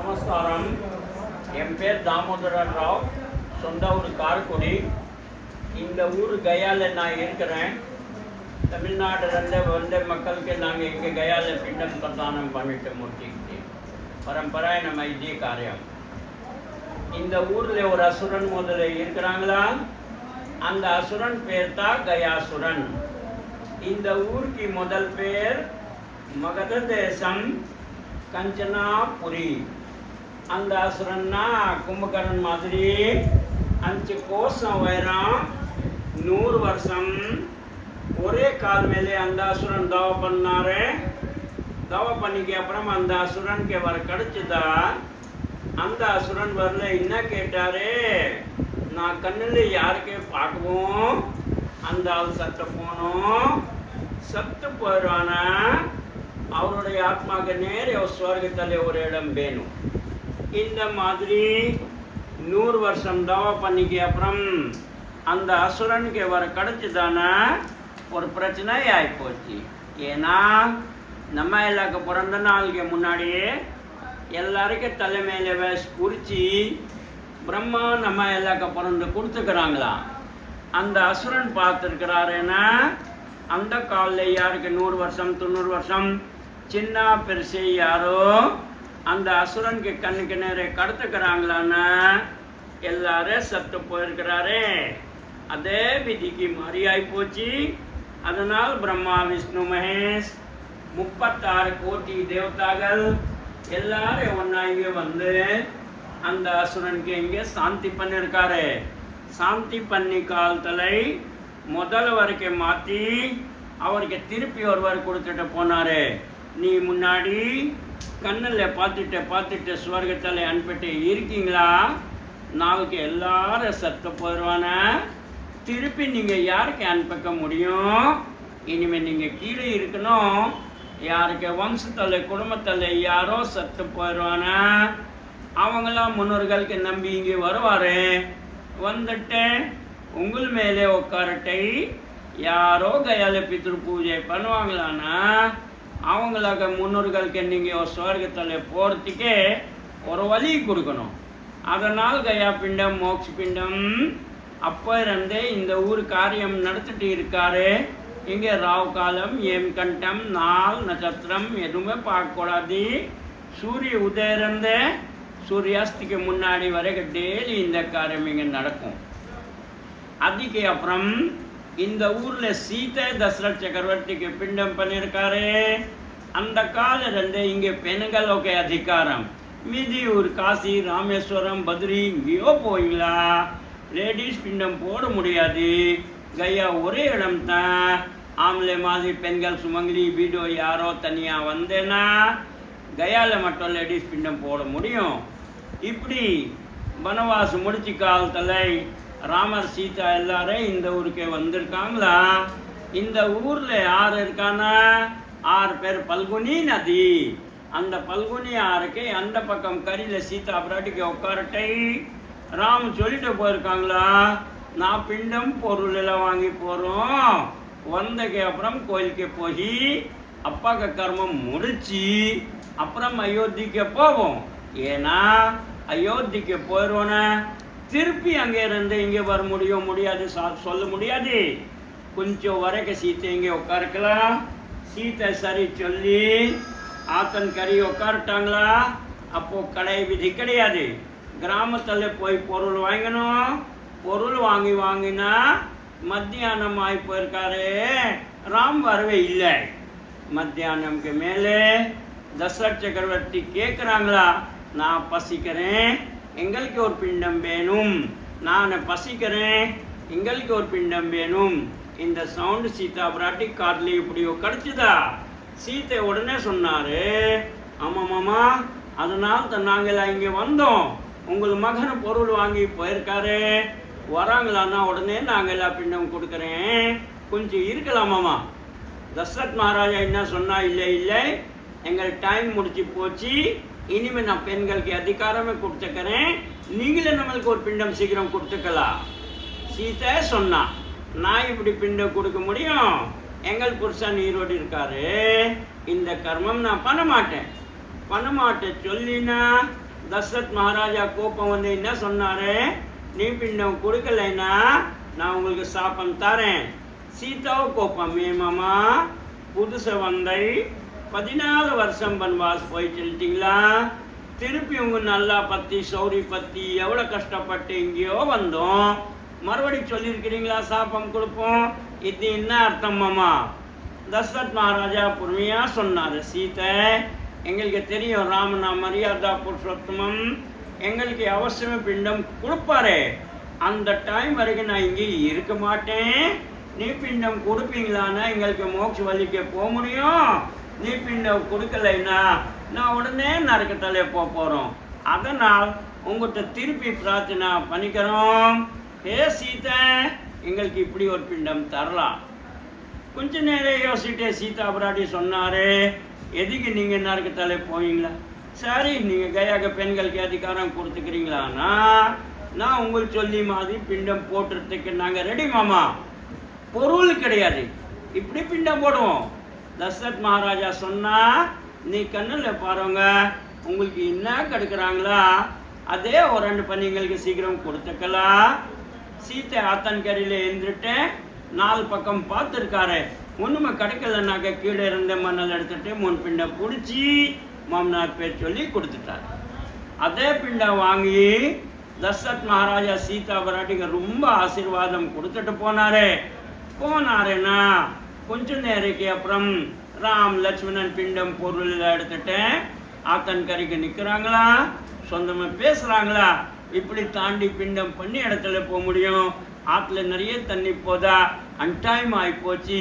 நமஸ்காரம். என் பேர் தாமோதரன் ராவ். சொந்த ஊர் காரக்குடி. இந்த ஊர் கயாவில் நான் இருக்கிறேன். தமிழ்நாட்டிலேருந்து வந்த மக்களுக்கு நாங்கள் இங்கே கயாவில் பிண்டம் பிரதானம் பண்ணிட்டு முடிச்சுக்கிட்டு பரம்பரை நம்ம இதே காரியம். இந்த ஊரில் ஒரு அசுரன் முதல்ல இருக்கிறாங்களா? அந்த அசுரன் பேர் தான் கயாசுரன். இந்த ஊருக்கு முதல் பேர் மகத தேசம் கஞ்சனாபுரி. அந்த அசுரன்னா கும்பகரன் மாதிரி அஞ்சு கோஷம் உயரம் நூறு வருஷம். ஒரே கால் மேலே அந்த அசுரன் தவ பண்ணாரு. தவ பண்ணிக்கு அப்புறம் அந்த அசுரனுக்கு வர கிடைச்சதா? அந்த அசுரன் வரல என்ன கேட்டாரு? நான் கண்ணில் யாருக்கே பார்க்கவும் அந்த ஆள் சத்த போனோம். சத்து போயிடுவானா அவருடைய ஆத்மாக்கு நேர ஸ்வர்கத்தில் ஒரு இடம் வேணும். இந்த மாதிரி நூறு வருஷம் தவா பண்ணிக்கு அப்புறம் அந்த அசுரனுக்கு வர கிடைச்சதானே ஒரு பிரச்சனை ஆகிப்போச்சு ஏன்னா நம்ம எல்லாக்கு பிறந்த நாளுக்கு முன்னாடியே எல்லாருக்கும் தலைமையில வேஸ் குறித்து பிரம்மா நம்ம எல்லாக்க பிறந்து கொடுத்துக்கிறாங்களாம் அந்த அசுரன் பார்த்துருக்கிறாருன்னா அந்த காலில் யாருக்கு நூறு வருஷம் தொண்ணூறு வருஷம்? சின்ன பெருசு யாரோ அந்த அசுரனுக்கு கண்ணுக்கு நேர கடத்துக்கிறாங்களான்னு எல்லாரும் சத்து போயிருக்கிறாரே. அதே விதிக்கு மாறியாய் போச்சு. அதனால் பிரம்மா விஷ்ணு மகேஷ் முப்பத்தாறு கோடி தேவதாக்கள் எல்லாரும் ஒன்றா இங்கே வந்து அந்த அசுரனுக்கு இங்கே சாந்தி பண்ணியிருக்காரு சாந்தி பண்ணி காலத்தலை முதல் வரைக்கும் மாற்றி அவருக்கு திருப்பி ஒருவர் கொடுத்துட்டு போனாரு. நீ முன்னாடி கண்ணில் பார்த்துட்டு பார்த்துட்டு சுவர்க்கத்தில் அனுப்பிட்டு இருக்கீங்களா? நாளைக்கு எல்லாரும் சத்து போயிடுவான திருப்பி நீங்கள் யாருக்கு அனுப்பிக்க முடியும்? இனிமேல் நீங்கள் கீழே இருக்கணும். யாருக்கு வம்சத்தில் குடும்பத்தில் யாரோ சத்து போயிடுவானா அவங்களாம் முன்னோர்களுக்கு நம்பி இங்கே வருவார். வந்துட்டு உங்கள் மேலே உட்காரட்டை. யாரோ கையால் பித்ரு பூஜை பண்ணுவாங்களான்னா அவங்களுக்கு முன்னோர்களுக்கு நீங்கள் சுவர்க்கத்தில் போகிறதுக்கே ஒரு வழி கொடுக்கணும். அதனால் கயா பிண்டம் மோக்ஷ பிண்டம் அப்போ இருந்தே இந்த ஊர் காரியம் நடத்திட்டு இருக்காரு. இங்கே ராவ் காலம் ஏம் கண்டம் நாள் நட்சத்திரம் எதுவுமே பார்க்கக்கூடாது. சூரிய உதயிலிருந்து சூரியாஸ்திக்கு முன்னாடி வரைக்கும் டெய்லி இந்த காரியம் இங்கே நடக்கும். அதுக்கு அப்புறம் இந்த ஊர்ல சீதை தசரத் சக்கரவர்த்திக்கு பிண்டம் பண்ணியிருக்காரு அந்த காலம் இங்கே இங்கே பெண்களோட அதிகாரம். மீதி ஊர் காசி ராமேஸ்வரம் பத்ரி இங்கேயோ போயிங்களா லேடிஸ் பிண்டம் போட முடியாது. கையா ஒரே இடம் தான் ஆம்பளை மாதிரி பெண்கள் சுமங்கலி வீடோ யாரோ தனியாக வந்தேன்னா கயாவில் மட்டும் லேடிஸ் பிண்டம் போட முடியும். இப்படி வனவாசம் முடிச்சு காலத்தில் ராமர் சீதா எல்லாரும் இந்த ஊருக்கு வந்திருக்காங்களா? இந்த ஊரில் யார் இருக்கானா? ஆறு பேர் பல்குனி நதி. அந்த பல்குனி ஆறுக்கு அந்த பக்கம் கரியில் சீதா பிராட்டிக்கு உட்காரட்டை. ராம் சொல்லிட்டு போயிருக்காங்களா? நான் பிண்டம் பொருள் எல்லாம் வாங்கி போகிறோம் வந்தக்கு அப்புறம் கோயிலுக்கு போய் அப்பாக்கு கர்மம் முடிச்சு அப்புறம் அயோத்திக்கு போவோம். ஏன்னா அயோத்திக்கு போயிடுவோன்னே திருப்பி அங்கே இருந்து இங்கே வர முடியும் முடியாது சா- சொல்ல முடியாது. கொஞ்சம் வரைக்கும் சீத்தை இங்கே உட்காருக்கலாம். சீத்தை சரி சொல்லி ஆத்தன் கறி உட்காரட்டாங்களா? அப்போது கடை விதி கிடையாது. கிராமத்தில் போய் பொருள் வாங்கணும். பொருள் வாங்கி வாங்கினா மத்தியானம் ஆகி போயிருக்காரு. ராம் வரவே இல்லை. மத்தியானம்க்கு மேலே தசரத் சக்கரவர்த்தி கேட்குறாங்களா? நான் பசிக்கிறேன். எங்களுக்கு ஒரு பிண்டம் வேணும். நான் பசிக்கிறேன். எங்களுக்கு ஒரு பிண்டம் வேணும். இந்த சவுண்டு சீதா பிராட்டி காட்டில் இப்படியோ கிடச்சிதா. சீத்தை உடனே சொன்னார் ஆமாம் மாமா அதனால தான் நாங்கள் இங்கே வந்தோம். உங்கள் மகன் பொருள் வாங்கி போயிருக்காரு. வராங்களான்னா உடனே நாங்கள் எல்லா பிண்டம் கொடுக்குறேன். கொஞ்சம் இருக்கலாமாமா தசரத் மகாராஜா என்ன சொன்னா இல்லை இல்லை. எங்கள் டைம் முடிச்சு போச்சு. இனிமே நான் பெண்களுக்கு அதிகாரமே கொடுத்துக்கிறேன். நீங்களே நம்மளுக்கு ஒரு பிண்டம் சீக்கிரம் கொடுத்துக்கலாம். சீதை சொன்னா நான் இப்படி பிண்டம் கொடுக்க முடியும்? எங்கள் புருஷன் ஈரோடு இருக்காரு. இந்த கர்மம் நான் பண்ண மாட்டேன். பண்ண மாட்டேன் சொல்லினா தசரத் மகாராஜா கோபம் வந்து என்ன சொன்னாரு? நீ பிண்டம் கொடுக்கலைன்னா நான் உங்களுக்கு சாப்பம் தரேன். சீதாவும் கோப்பம் ஏமாமா புதுசை வந்தை பதினாலு வருஷம் பன்வாஸ் போயிட்டு சொல்லிட்டீங்களா திருப்பி உங்க நல்லா பத்தி சௌரி பத்தி எவ்வளவு கஷ்டப்பட்டு எங்கேயோ வந்தோம். மறுபடியும் சொல்லியிருக்கிறீங்களா சாப்பம் கொடுப்போம். இது என்ன அர்த்தம் மாமா? தசரத் மகாராஜா பொறுமையா சொன்னார் சீதை. எங்களுக்கு தெரியும் ராமனா மரியாதா புருஷோத்தமம். எங்களுக்கு அவசியமே பிண்டம் கொடுப்பாரு. அந்த டைம் வரைக்கும் நான் இங்கே இருக்க மாட்டேன். நீ பிண்டம் கொடுப்பீங்களான்னா எங்களுக்கு மோட்ச வழிக்கு போக முடியும். நீ பிண்டம் கொடுக்கலைன்னா நான் உடனே நரக்கத்தலைய போக போகிறோம் அதனால் உங்கள்கிட்ட திருப்பி பிரார்த்தனை பண்ணிக்கிறோம். ஹே சீதை எங்களுக்கு இப்படி ஒரு பிண்டம் தரலாம். கொஞ்ச நேரம் யோசிச்சுட்டு சீதா பிராட்டி சொன்னார் எதுக்கு நீங்கள் நரக்கத்தாலே போவீங்களா சரி நீங்கள் கையாக பெண்களுக்கு அதிகாரம் கொடுத்துக்கிறீங்களான்னா நான் உங்களுக்கு சொல்லி மாதிரி பிண்டம் போட்டுறதுக்கு நாங்கள் ரெடி மாமா. பொருள் கிடையாது. இப்படி பிண்டம் போடுவோம். தசரத் மகாராஜா சொன்னா நீ கண்ணில் பாருங்க உங்களுக்கு என்ன கெடுக்கிறாங்களா? அதே ஒரு ரெண்டு பண்ணிங்களுக்கு சீக்கிரம் கொடுத்துக்கலாம் சீத்தை ஆத்தன்கரையில் எழுந்துட்டு நாலு பக்கம் பார்த்துருக்காரு. ஒன்றுமே கிடைக்கலனாக்க கீழே இருந்த மணல் எடுத்துட்டு முன் பிண்டை பிடிச்சி மாமனார் பேர் சொல்லி கொடுத்துட்டார். அதே பிண்டை வாங்கி தசரத் மகாராஜா சீதா பிராட்டிக்கு ரொம்ப ஆசீர்வாதம் கொடுத்துட்டு போனாரு. போனாருன்னா கொஞ்ச நேரத்துக்கு அப்புறம் ராம் லட்சுமணன் பிண்டம் பொருள் எடுத்துட்டு ஆத்தன்கரைக்கு நிற்கிறாங்களா சொந்தமாக பேசுகிறாங்களா இப்படி தாண்டி பிண்டம் பண்ணி இடத்துல போக முடியும். ஆற்றுல நிறைய தண்ணி போதா? அன்டைம் ஆகிப்போச்சு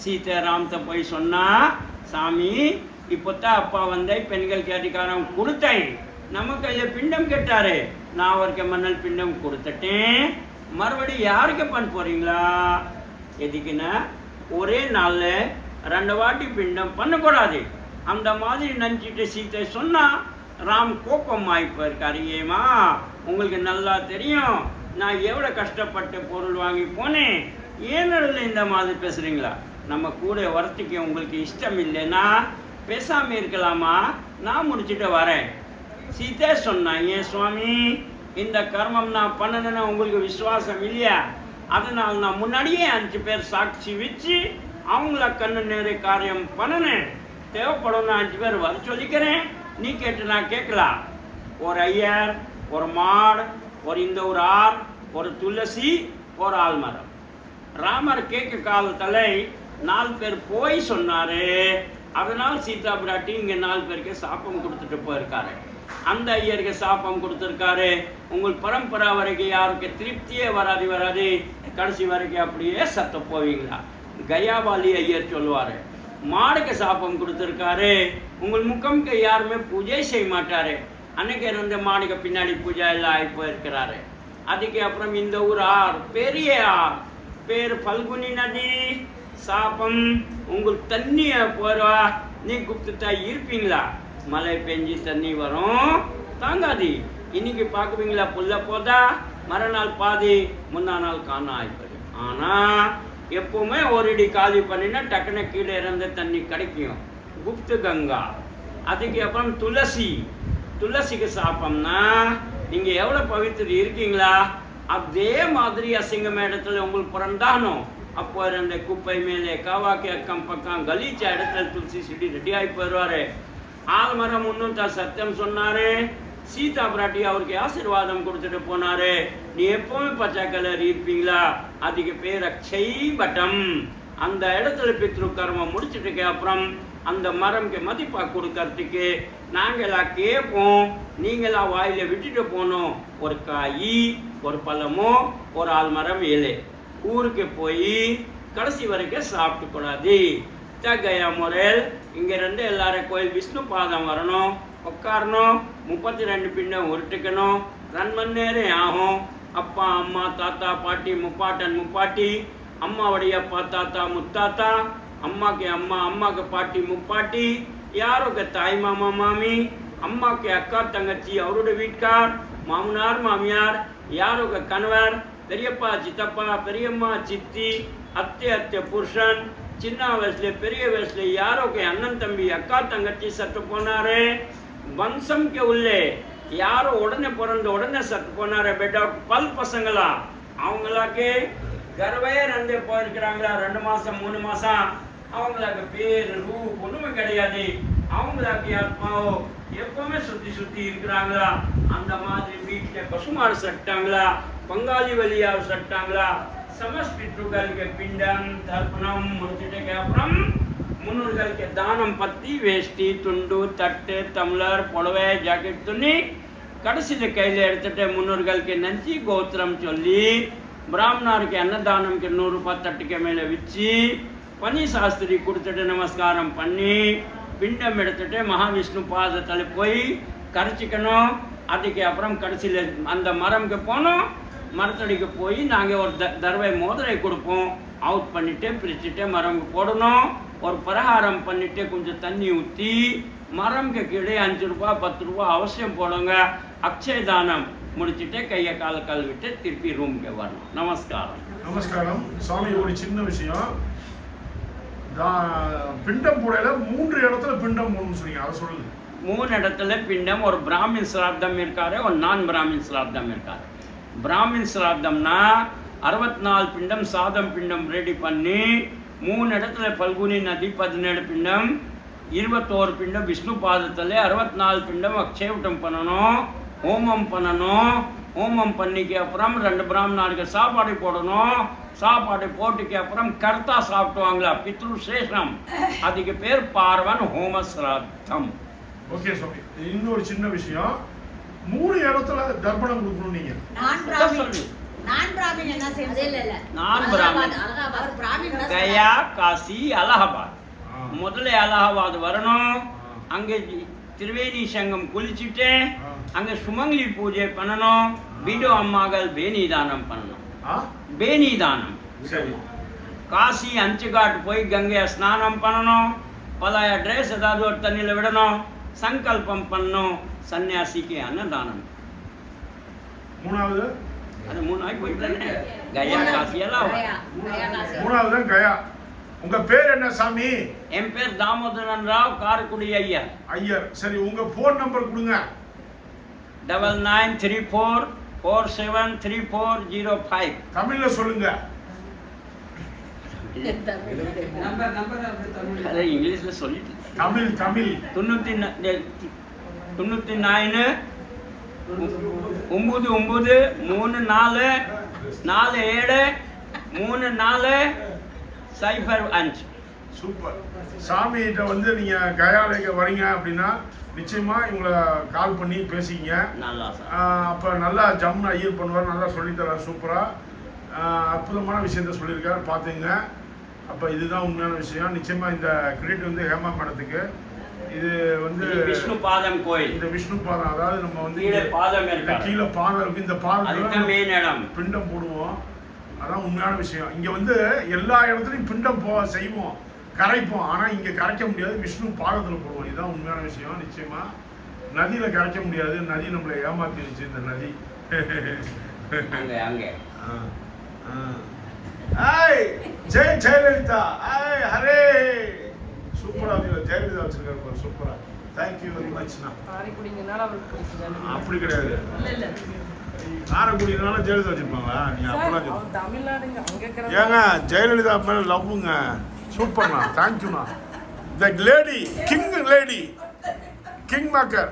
சீதாராமத்தை போய் சொன்னால் சாமி இப்போத்தான் அப்பா வந்தே பெண்களுக்கு அதிகாரம் கொடுத்தேன். நம்ம கையில் பிண்டம் கேட்டாரு. நான் அவருக்கு மணல் பிண்டம் கொடுத்துட்டேன். மறுபடியும் யாருக்கு பண்ண போகிறீங்களா எதுக்குன்னா ஒரே நாளில் ரெண்டு வாட்டி பிண்டம் பண்ணக்கூடாது. அந்த மாதிரி நினச்சிட்டு சீத்தை சொன்னால் ராம் கோபம் ஆகிப்பார் ஏமா உங்களுக்கு நல்லா தெரியும். நான் எவ்வளோ கஷ்டப்பட்டு பொருள் வாங்கி போனேன். ஏன் இந்த மாதிரி பேசுகிறீங்களா நம்ம கூட வரத்துக்கு உங்களுக்கு இஷ்டம் இல்லைன்னா பேசாமல் இருக்கலாமா? நான் முடிச்சுட்டு வரேன். சீதே சொன்னா ஏன் சுவாமி? இந்த கர்மம் நான் பண்ணணுன்னு உங்களுக்கு விசுவாசம் இல்லையா? அதனால் நான் முன்னாடியே அஞ்சு பேர் சாட்சி வச்சு அவங்கள கண்ணு நேரு காரியம் பண்ணினேன் தேவைப்படும் நான் அஞ்சு பேர் வர சொல்லிக்கிறேன். நீ கேட்டு நான் கேட்கலாம். ஒரு ஐயர் ஒரு மாடு ஒரு இந்த ஒரு ஆர் ஒரு துளசி ஒரு ஆல்மரம் ராமர் கேட்க காலத்தலை நாலு பேர் போய் சொன்னாரு. அதனால் சீதா பிராட்டி இங்கே நாலு பேருக்கு சாப்பம் கொடுத்துட்டு போயிருக்காரு. அந்த ஐயருக்கு சாப்பம் கொடுத்துருக்காரு. உங்கள் பரம்பரா வரைக்கும் யாருக்கு திருப்தியே வராது வராது. கடைசி வரைக்கும் அப்படியே சத்த போவீங்களா? கயாபாலி ஐயர் சொல்லுவாரு. மாடுக்கு சாப்பம் கொடுத்துருக்காரு. உங்கள் முகம்க்கு யாருமே பூஜை செய்ய மாட்டாரு. அன்னைக்கு இருந்த மாடுக்கு பின்னாடி பூஜை எல்லாம் ஆகி போயிருக்கிறாரு. அதுக்கு அப்புறம் இந்த ஊர் ஆர் பெரிய ஆர். பேர் பல்குனி நதி. சாபம் உங்களுக்கு தண்ணியை போறா. நீ குப்துத்தா இருப்பீங்களா? மழை பெஞ்சு தண்ணி வரும். தாங்காது. இன்னைக்கு பார்க்குவீங்களா புல்ல போதா? மறுநாள் பாதி முந்தா நாள் காணா ஆயிப்பது. ஆனால் எப்பவுமே ஒரு அடி காலி பண்ணினா டக்குனு கீழே இறந்த தண்ணி கிடைக்கும். குப்து கங்கா. அதுக்கு அப்புறம் துளசி. துளசிக்கு சாப்பிட்டோம்னா நீங்கள் எவ்வளோ பவித்திரி இருக்கீங்களா? அதே மாதிரி அசிங்கம இடத்துல உங்களுக்கு பிறந்தானோ? அப்போ இருந்த குப்பை மேலே காவாக்கி அக்கம் பக்கம் கலீச்ச இடத்துல துளசி செடி ரெடி ஆகி போயிடுவாரு. ஆலமரம் முன்னும் தான் சத்தியம் சொன்னாரு. சீதா பிராட்டி அவருக்கு ஆசீர்வாதம் கொடுத்துட்டு போனாரு. நீ எப்பவுமே பச்சை கலர் இருப்பீங்களா? அதுக்கு பேர் அக்ஷை பட்டம் அந்த இடத்துல பித்ரு கர்மம் முடிச்சிட்டுக்கு அப்புறம் அந்த மரம்க்கு மதிப்பா கொடுக்கறதுக்கு நாங்களா கேட்போம் நீங்களா வாயில விட்டுட்டு போனோம் ஒரு காய் ஒரு பழமோ ஒரு ஆல்மரம் இலை ஊருக்கு போய் கடைசி வரைக்கும் சாப்பிட்டு கூடாது கயா முறையில் இங்கிருந்து எல்லாரும் கோயில் விஷ்ணு பாதம் வரணும் உட்காரணும் முப்பத்தி ரெண்டு பின்னம் உருட்டுக்கணும் ரெண்டு மணி நேரம் ஆகும். அப்பா அம்மா தாத்தா பாட்டி முப்பாட்டன் முப்பாட்டி அம்மாவுடைய அப்பா தாத்தா முத்தாத்தா அம்மாக்கு அம்மா அம்மாக்கு பாட்டி முப்பாட்டி யாருக்கு தாய் மாமா மாமி அம்மாக்கு அக்கா தங்கச்சி அவரோட வீட்கார் மாமனார் மாமியார் யாருக்கு கணவர் பெரியப்பா சித்தப்பா பெரியம்மா சித்தி அத்தை அத்தை புருஷன் சின்ன வயசுல பெரிய வயசுல யாரோக்கு அண்ணன் தம்பி அக்கா தங்கச்சி சத்து போனாரு. வம்சம்க்கு உள்ளே. யாரோ உடனே பிறந்து உடனே சத்து போனாரு. பெட்டா பல் பசங்களா? அவங்களாக்கு கர்வையே ரெண்டு போயிருக்கிறாங்களா? ரெண்டு மாசம் மூணு மாசம்? அவங்களுக்கு பேர் ரூ ஒண்ணுமே கிடையாது. அவங்களுக்கு ஆத்மாவோ எப்பவுமே சுத்தி சுத்தி இருக்கிறாங்களா? அந்த மாதிரி வீட்டுல பசுமாடு சட்டாங்களா? பங்காளி வழியாக சட்டாங்களா? சமஸ்பித்ருக்களுக்கு பிண்டம் தர்ப்பணம் முடிச்சுட்டுக்கு அப்புறம் முன்னோர்களுக்கு தானம் பற்றி வேஷ்டி துண்டு தட்டு தமிழர் புடவை ஜாக்கெட் துணி. கடைசியில் கையில் எடுத்துகிட்டு முன்னோர்களுக்கு நஞ்சி கோத்திரம் சொல்லி பிராமணருக்கு அன்னதானம்க்கு நூறு ரூபாய் தட்டுக்கு மேலே வச்சு பனி சாஸ்திரி கொடுத்துட்டு நமஸ்காரம் பண்ணி பிண்டம் எடுத்துட்டு மகாவிஷ்ணு பாதத்தில் போய் கரைச்சிக்கணும். அதுக்கு அப்புறம் கடைசியில் அந்த மரம்க்கு போனோம். மரத்தடிக்கு போய் நாங்கள் ஒரு த தர்வை மோதிரை கொடுப்போம். அவுட் பண்ணிட்டு பிரிச்சுட்டு மரம் போடணும். ஒரு பலகாரம் பண்ணிட்டு கொஞ்சம் தண்ணி ஊற்றி மரம்க்கு கீழே அஞ்சு ரூபா பத்து ரூபா அவசியம் போடுங்க. அக்ஷய தானம் முடிச்சுட்டு கையை கால கழுவிட்டு திருப்பி ரூமுக்கு வரணும். நமஸ்காரம். நமஸ்காரம். சுவாமி ஒரு சின்ன விஷயம். பிண்டம் போடையில மூன்று இடத்துல பிண்டம் போடணும்னு சொன்னீங்க. அதை சொல்லுங்க. மூணு இடத்துல பிண்டம் ஒரு பிராமின் சிராத்தம் இருக்காரு ஒரு நான் பிராமின் சிராத்தம் இருக்காரு. பிராமின் சிராத்தம்னா அறுபத்தி நாலு பிண்டம் சாதம் பிண்டம் ரெடி பண்ணி மூணு இடத்துல பல்குனி நதி பதினேழு பிண்டம் இருபத்தோரு பிண்டம் விஷ்ணு பாதத்தில் அறுபத்தி நாலு பிண்டம் அக்ஷேவட்டம் பண்ணணும் ஹோமம் பண்ணணும். ஹோமம் பண்ணிக்கு அப்புறம் ரெண்டு பிராமணருக்கு சாப்பாடு போடணும். சாப்பாடு போட்டுக்கு அப்புறம் கர்த்தா சாப்பிட்டுவாங்களா? பித்ரு சேஷம் அதுக்கு பேர் பார்வன் ஹோம சிராத்தம். ஓகே சுவாமி இன்னொரு சின்ன விஷயம். மூணு இடத்துல தர்ப்பணம் கொடுக்கணும் நீங்க. நான் பிராமின். நான் பிராமின் என்ன செய்யணும்? அது இல்ல இல்ல. நான் பிராமின். அலகாபாத். அவர் பிராமின் கயா காசி அலகாபாத். முதல்ல அலகாபாத் வரணும். அங்கே திரிவேணி சங்கம் குளிச்சுட்டு. அங்கே சுமங்கலி பூஜை பண்ணணும். வீடு அம்மாக்கள் தானம் பண்ணணும். தானம். சரி. காசி அஞ்சுகாட் போய் கங்கையை ஸ்நானம் பண்ணணும். பழைய ட்ரெஸ் ஏதாவது ஒரு தண்ணியில் விடணும். சங்கல்பம் பண்ணணும். சன்னியாசிக்கு அன்னதானம். மூணாவது? அது மூணு நாள் போயிட்டு கயா காசி எல்லாம். மூணாவது தான் கயா. உங்க பேர் என்ன சாமி? என் பேர் தாமோதரன் ராவ் காரைக்குடி ஐயா ஐயர். சரி உங்க போன் நம்பர் கொடுங்க. Double nine three four four seven three four zero five தமிழ்ல சொல்லுங்க. அதை இங்கிலீஷில் சொல்லிட்டு. தமிழ் தமிழ். தொண்ணூற்றி தொண்ணூற்றி நாலு ஒம்பது ஒம்பது மூணு நாலு நாலு ஏழு மூணு நாலு சைஃபர் அஞ்சு. சூப்பர். சாமிகிட்ட வந்து நீங்க கயாலைக்கு வரீங்க அப்படின்னா நிச்சயமா இவங்களை கால் பண்ணி பேசிங்க நல்லா அப்ப நல்லா ஜம்னு ஐயர் பண்ணுவார் நல்லா சொல்லித்தரார் சூப்பரா. ஆஹ் அற்புதமான விஷயத்த சொல்லியிருக்காரு பார்த்துங்க அப்ப இதுதான் உண்மையான விஷயம். நிச்சயமா இந்த கிரெடிட் வந்து ஹேமா மேடத்துக்கு. இது வந்து விஷ்ணு பாதம் கோயில். இந்த விஷ்ணு பாதம் அதாவது நம்ம வந்து கீழே பாதம் இந்த இருக்காது கீழே பாதம் இருக்கு இந்த பாதத்துல மெயின் இடம். பிண்டம் போடுவோம். அதான் உண்மையான விஷயம். இங்க வந்து எல்லா இடத்துலையும் பிண்டம் போ செய்வோம். கரைப்போம். ஆனா இங்க கரைக்க முடியாது. விஷ்ணு பாதத்துல போடுவோம். இதுதான் உண்மையான விஷயம். நிச்சயமா. நதியில கரைக்க முடியாது. நதி நம்மளை ஏமாத்திருச்சு இந்த நதி. அங்கே ஜெய் ஜெயலலிதா. ஹரே. சூப்பரா இருக்கு ஜெயலலிதா வச்சிருக்காரு பாரு சூப்பரா. தேங்க்யூ வெரி மச்ண்ணா காரைக்குடிங்கனால அவருக்கு பிடிச்சது அப்படி கிடையாது. காரைக்குடினால ஜெயலலிதா வச்சிருப்பாங்களா? நீங்க அப்பெல்லாம் தமிழ்நாடுங்க அங்க ஏங்க ஜெயலலிதா மேல லவ்வுங்க சூப்பர்ண்ணா. தேங்க்யூண்ணா the lady king lady king maker